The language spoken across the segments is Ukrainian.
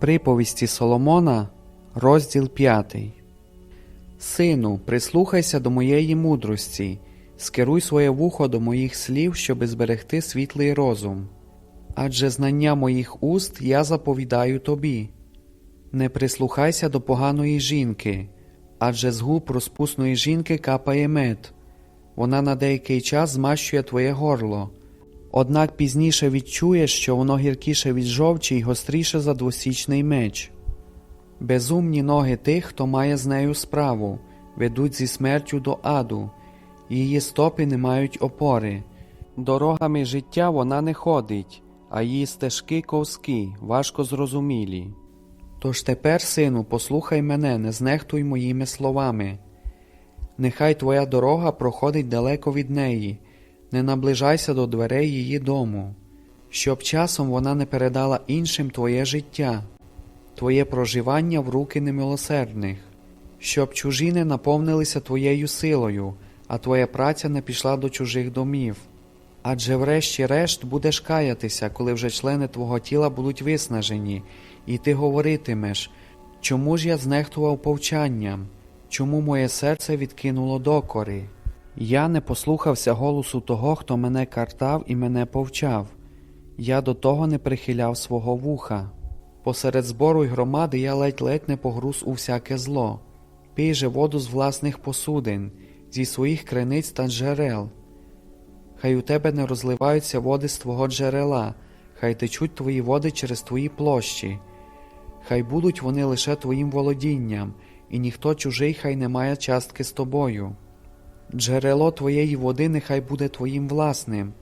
Приповісті Соломона, розділ 5. Сину, прислухайся до моєї мудрості, скеруй своє вухо до моїх слів, щоби зберегти світлий розум. Адже знання моїх уст я заповідаю тобі. Не прислухайся до поганої жінки, адже з губ розпусної жінки капає мед. Вона на деякий час змащує твоє горло. Однак пізніше відчуєш, що воно гіркіше від жовчі й гостріше за двосічний меч. Безумні ноги тих, хто має з нею справу, ведуть зі смертю до аду, її стопи не мають опори. Дорогами життя вона не ходить, а її стежки ковські, важко зрозумілі. Тож тепер, сину, послухай мене, не знехтуй моїми словами. Нехай твоя дорога проходить далеко від неї, не наближайся до дверей її дому, щоб часом вона не передала іншим твоє життя, твоє проживання в руки немилосердних, щоб чужі не наповнилися твоєю силою, а твоя праця не пішла до чужих домів. Адже врешті-решт будеш каятися, коли вже члени твого тіла будуть виснажені, і ти говоритимеш, чому ж я знехтував повчанням, чому моє серце відкинуло докори? Я не послухався голосу того, хто мене картав і мене повчав. Я до того не прихиляв свого вуха. Посеред збору й громади я ледь-ледь не погруз у всяке зло. Пий же воду з власних посудин, зі своїх криниць та джерел. Хай у тебе не розливаються води з твого джерела, хай течуть твої води через твої площі, хай будуть вони лише твоїм володінням, і ніхто чужий хай не має частки з тобою. Джерело твоєї води нехай буде твоїм власним,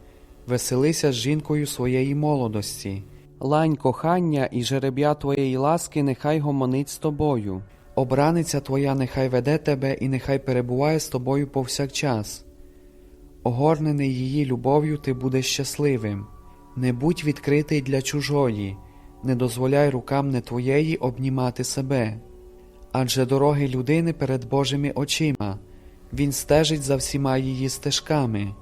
веселися з жінкою своєї молодості. Лань кохання і жереб'я твоєї ласки нехай гомонить з тобою. Обраниця твоя нехай веде тебе і нехай перебуває з тобою повсякчас. Огорнений її любов'ю ти будеш щасливим. Не будь відкритий для чужої, не дозволяй рукам не твоєї обнімати себе. Адже дороги людини перед Божими очима, він стежить за всіма її стежками.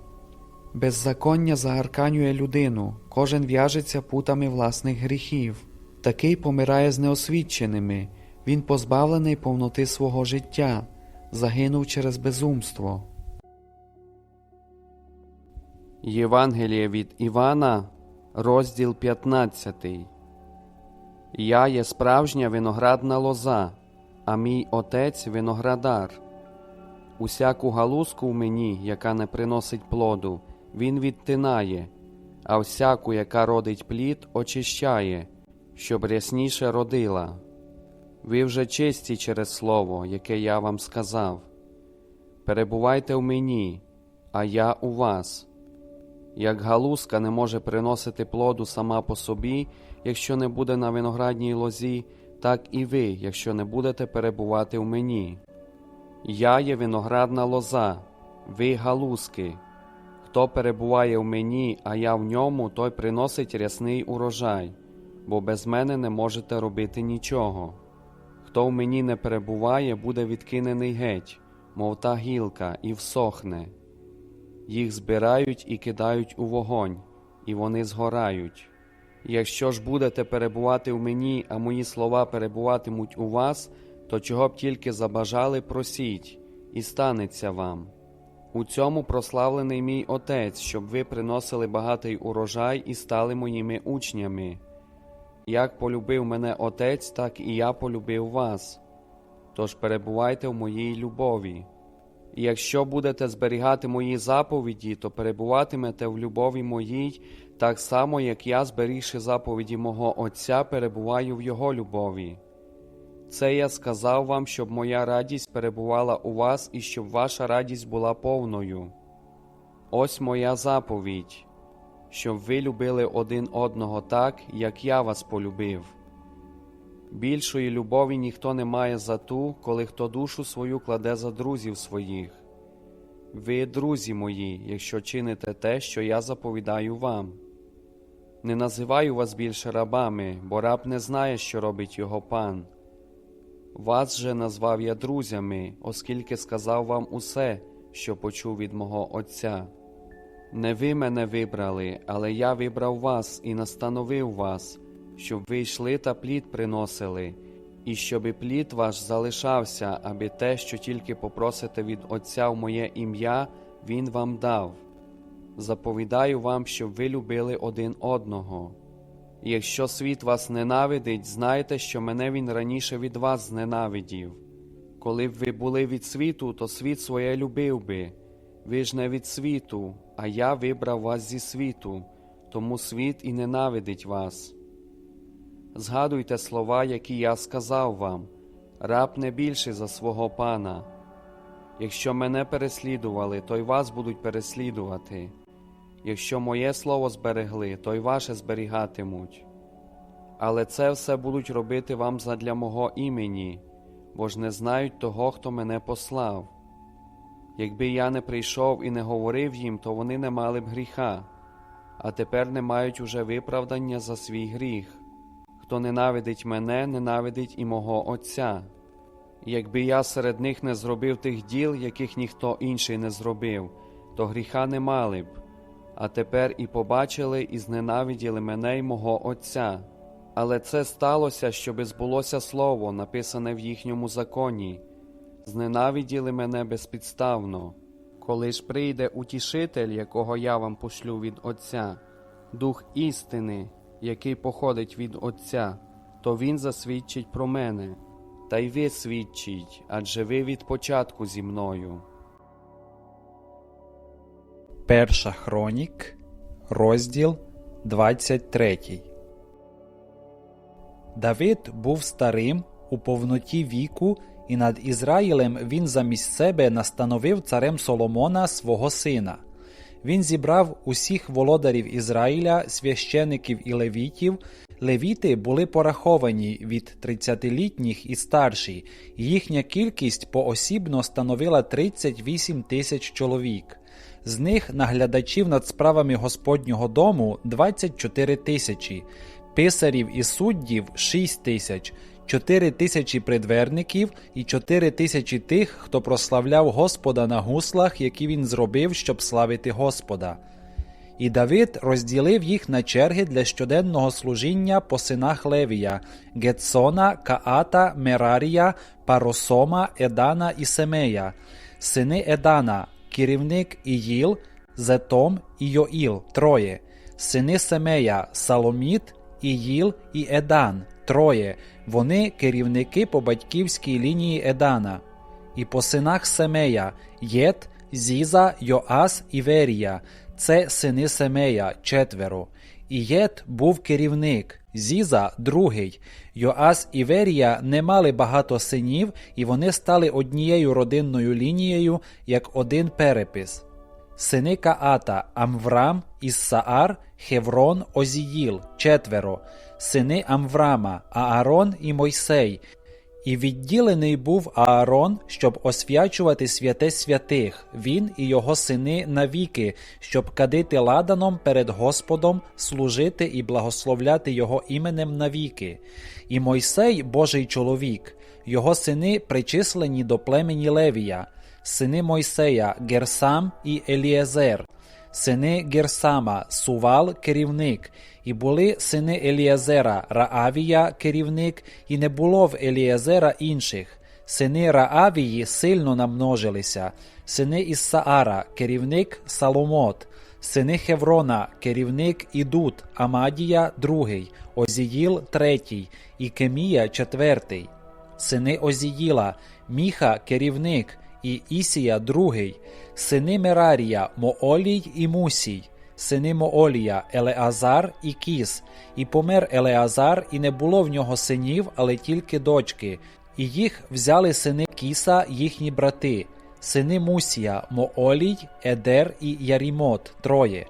Беззаконня загарканює людину, кожен в'яжеться путами власних гріхів. Такий помирає з неосвідченими, він позбавлений повноти свого життя, загинув через безумство. Євангеліє від Івана, розділ 15. Я є справжня виноградна лоза, а мій отець виноградар. Усяку галузку в мені, яка не приносить плоду, він відтинає, а всяку, яка родить плід, очищає, щоб рясніше родила. Ви вже чисті через слово, яке я вам сказав. Перебувайте в мені, а я у вас. Як галузка не може приносити плоду сама по собі, якщо не буде на виноградній лозі, так і ви, якщо не будете перебувати в мені. Я є виноградна лоза, ви галузки. Хто перебуває в мені, а я в ньому, той приносить рясний урожай, бо без мене не можете робити нічого. Хто в мені не перебуває, буде відкинений геть, мов та гілка, і всохне. Їх збирають і кидають у вогонь, і вони згорають. Якщо ж будете перебувати в мені, а мої слова перебуватимуть у вас, то чого б тільки забажали, просіть, і станеться вам. У цьому прославлений мій Отець, щоб ви приносили багатий урожай і стали моїми учнями. Як полюбив мене Отець, так і я полюбив вас. Тож перебувайте в моїй любові. І якщо будете зберігати мої заповіді, то перебуватимете в любові моїй, так само, як я, зберігши заповіді мого Отця, перебуваю в Його любові. Це я сказав вам, щоб моя радість перебувала у вас і щоб ваша радість була повною. Ось моя заповідь, щоб ви любили один одного так, як я вас полюбив. Більшої любові ніхто не має за ту, коли хто душу свою кладе за друзів своїх. Ви, друзі мої, якщо чините те, що я заповідаю вам. Не називаю вас більше рабами, бо раб не знає, що робить його пан. Вас же назвав я друзями, оскільки сказав вам усе, що почув від мого Отця. Не ви мене вибрали, але я вибрав вас і настановив вас, щоб ви йшли та плід приносили, і щоб і плід ваш залишався, аби те, що тільки попросите від Отця в моє ім'я, Він вам дав. Заповідаю вам, щоб ви любили один одного. Якщо світ вас ненавидить, знайте, що мене він раніше від вас зненавидів. Коли б ви були від світу, то світ своє любив би. Ви ж не від світу, а я вибрав вас зі світу, тому світ і ненавидить вас. Згадуйте слова, які я сказав вам, раб не більший за свого пана. Якщо мене переслідували, то й вас будуть переслідувати. Якщо моє слово зберегли, то й ваше зберігатимуть. Але це все будуть робити вам задля мого імені, бо ж не знають того, хто мене послав. Якби я не прийшов і не говорив їм, то вони не мали б гріха, а тепер не мають уже виправдання за свій гріх. Хто ненавидить мене, ненавидить і мого Отця. Якби я серед них не зробив тих діл, яких ніхто інший не зробив, то гріха не мали б, а тепер і побачили, і зненавиділи мене й мого Отця. Але це сталося, щоби збулося слово, написане в їхньому законі. Зненавиділи мене безпідставно. Коли ж прийде утішитель, якого я вам пошлю від Отця, Дух істини, який походить від Отця, то Він засвідчить про мене, та й ви свідчіть, адже ви від початку зі мною. Перша хронік, розділ 23. Давид був старим у повноті віку, і над Ізраїлем він замість себе настановив царем Соломона свого сина. Він зібрав усіх володарів Ізраїля, священиків і левітів. Левіти були пораховані від 30-літніх і старші, їхня кількість поосібно становила 38 тисяч чоловік. З них наглядачів над справами Господнього дому 24 тисячі, писарів і суддів 6 тисяч, 4 тисячі придверників і 4 тисячі тих, хто прославляв Господа на гуслах, які він зробив, щоб славити Господа. І Давид розділив їх на черги для щоденного служіння по синах Левія Гетсона, Каата, Мерарія, Паросома, Едана і Семея, сини Едана, керівник Іїл, Зетом і Йоїл троє, сини Семея, Саломіт, Іїл і Едан троє. Вони керівники по батьківській лінії Едана. І по синах Семея Єт, Зіза, Йоас і Верія. Це сини Семея четверо. І Єт був керівник, Зіза другий. Йоас і Верія не мали багато синів, і вони стали однією родинною лінією, як один перепис. Сини Каата Амврам, Іссаар, Хеврон, Озіїл четверо, сини Амврама, Аарон і Мойсей. І відділений був Аарон, щоб освячувати святе святих, він і його сини навіки, щоб кадити ладаном перед Господом, служити і благословляти його іменем навіки. І Мойсей, Божий чоловік, його сини причислені до племені Левія, сини Мойсея, Герсам і Елієзер, сини Герсама, Сувал, керівник, і були сини Елієзера, Раавія, керівник, і не було в Елієзера інших. Сини Раавії сильно намножилися, сини Іссаара, керівник Саломот, сини Хеврона, керівник Ідут, Амадія другий, Озіїл третій, і Кемія четвертий, сини Озіїла, Міха керівник, і Ісія другий, сини Мерарія, Моолій і Мусій, сини Моолія, Елеазар і Кіс, і помер Елеазар, і не було в нього синів, але тільки дочки, і їх взяли сини Кіса, їхні брати, сини Мусія, Моолій, Едер і Ярімот, троє.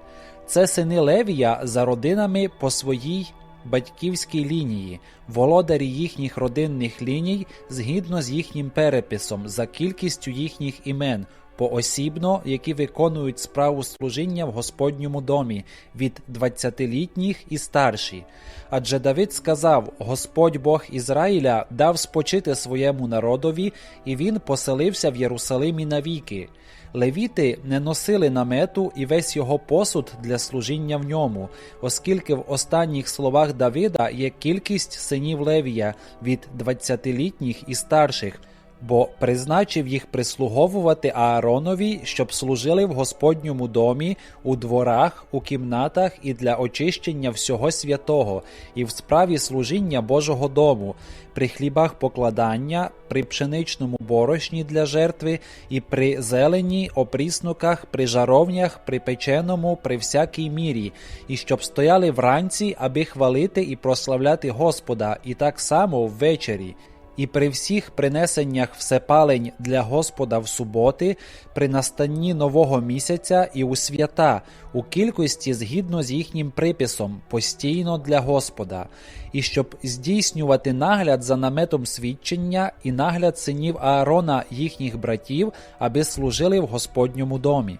Це сини Левія за родинами по своїй батьківській лінії, володарі їхніх родинних ліній згідно з їхнім переписом за кількістю їхніх імен поосібно, які виконують справу служіння в Господньому домі від 20-літніх і старші. Адже Давид сказав: Господь Бог Ізраїля дав спочити своєму народові, і він поселився в Єрусалимі навіки. Левіти не носили намету і весь його посуд для служіння в ньому, оскільки в останніх словах Давида є кількість синів Левія від 20-літніх і старших, бо призначив їх прислуговувати Ааронові, щоб служили в Господньому домі, у дворах, у кімнатах і для очищення всього святого, і в справі служіння Божого дому, при хлібах покладання, при пшеничному борошні для жертви, і при зелені, опріснуках, при жаровнях, при печеному, при всякій мірі, і щоб стояли вранці, аби хвалити і прославляти Господа, і так само ввечері. І при всіх принесеннях всепалень для Господа в суботи, при настанні нового місяця і у свята, у кількості згідно з їхнім приписом, постійно для Господа, і щоб здійснювати нагляд за наметом свідчення і нагляд синів Аарона їхніх братів, аби служили в Господньому домі.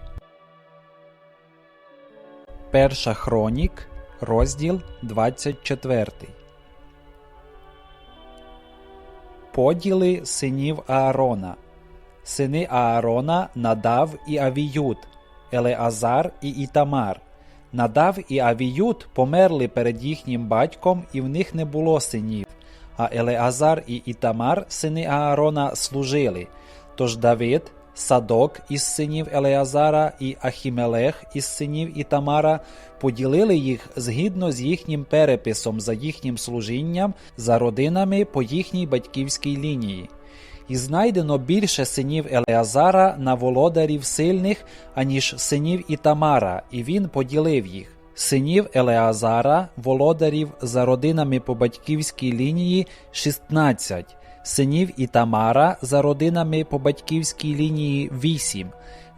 Перша хронік, розділ 24. Поділи синів Аарона. Сини Аарона Надав і Авіют, Елеазар і Ітамар. Надав і Авіюд померли перед їхнім батьком, і в них не було синів. А Елеазар і Ітамар, сини Аарона, служили. Тож Давид, Садок із синів Елеазара і Ахімелех із синів Ітамара поділили їх згідно з їхнім переписом за їхнім служінням, за родинами по їхній батьківській лінії. І знайдено більше синів Елеазара на володарів сильних, аніж синів Ітамара, і він поділив їх. Синів Елеазара, володарів за родинами по батьківській лінії 16, синів Ітамара за родинами по батьківській лінії 8.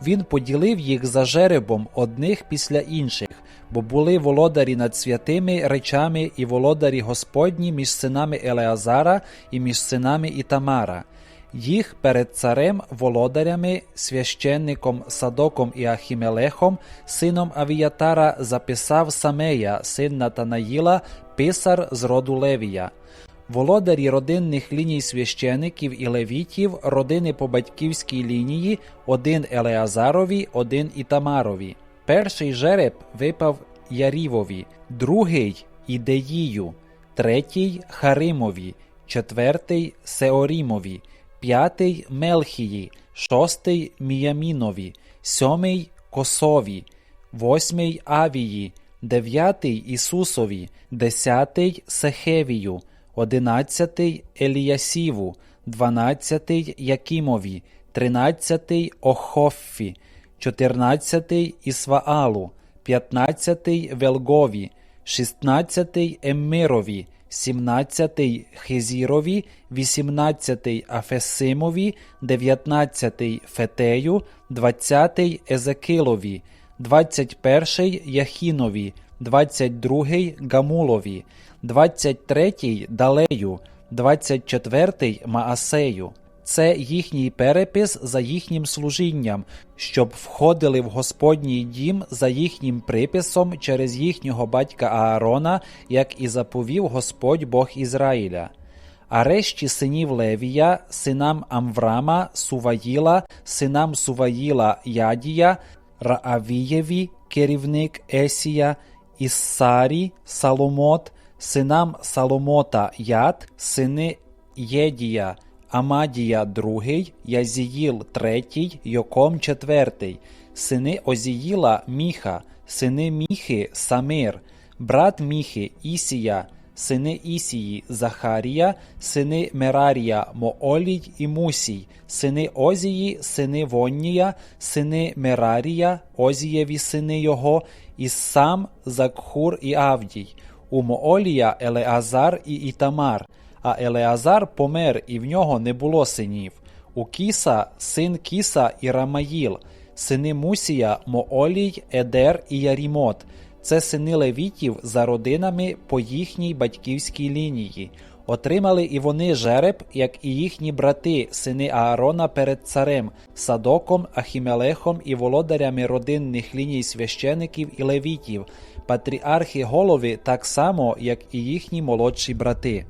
Він поділив їх за жеребом одних після інших, бо були володарі над святими речами і володарі Господні між синами Елеазара і між синами Ітамара. Їх перед царем володарями, священником Садоком і Ахімелехом, сином Авіятара, записав Самея, син Натанаїла, писар з роду Левія. Володарі родинних ліній священиків і левітів, родини по батьківській лінії, один Елеазарові, один Ітамарові. Перший жереб випав Ярівові, другий Ідеїю, третій Харимові, четвертий Сеорімові, п'ятий Мелхії, шостий Міямінові, сьомий Косові, восьмий Авії, дев'ятий Ісусові, десятий Сехевію, одинадцятий Еліясіву, дванадцятий Якімові, тринадцятий Охоффі, чотирнадцятий Ісваалу, п'ятнадцятий Велгові, шістнадцятий Еммирові, сімнадцятий Хезірові, вісімнадцятий Афесимові, дев'ятнадцятий Фетею, двадцятий Езекилові, двадцять перший Яхінові, двадцять другий Гамулові, двадцять третій Далею, двадцять четвертий Маасею. Це їхній перепис за їхнім служінням, щоб входили в Господній дім за їхнім приписом через їхнього батька Аарона, як і заповів Господь Бог Ізраїля. А решті синів Левія, синам Амврама, Суваїла, синам Суваїла Ядія, Раавієві, керівник Есія, Іссарі, Саломот, синам Саломота Яд, сини Єдія, Амадія другий, Язіїл третій, Йоком четвертий, сини Озіїла Міха, сини Міхи Самир, брат Міхи Ісія, сини Ісії Захарія, сини Мерарія Моолій і Мусій, сини Озії, сини Воннія, сини Мерарія, Озієві сини його, Іссам, Закхур і Авдій, у Моолія Елеазар і Ітамар, а Елеазар помер, і в нього не було синів. У Кіса син Кіса і Рамаїл, сини Мусія, Моолій, Едер і Ярімот. Це сини левітів за родинами по їхній батьківській лінії. Отримали і вони жереб, як і їхні брати, сини Аарона перед царем, Садоком, Ахімелехом і володарями родинних ліній священиків і левітів, патріархи голови так само, як і їхні молодші брати.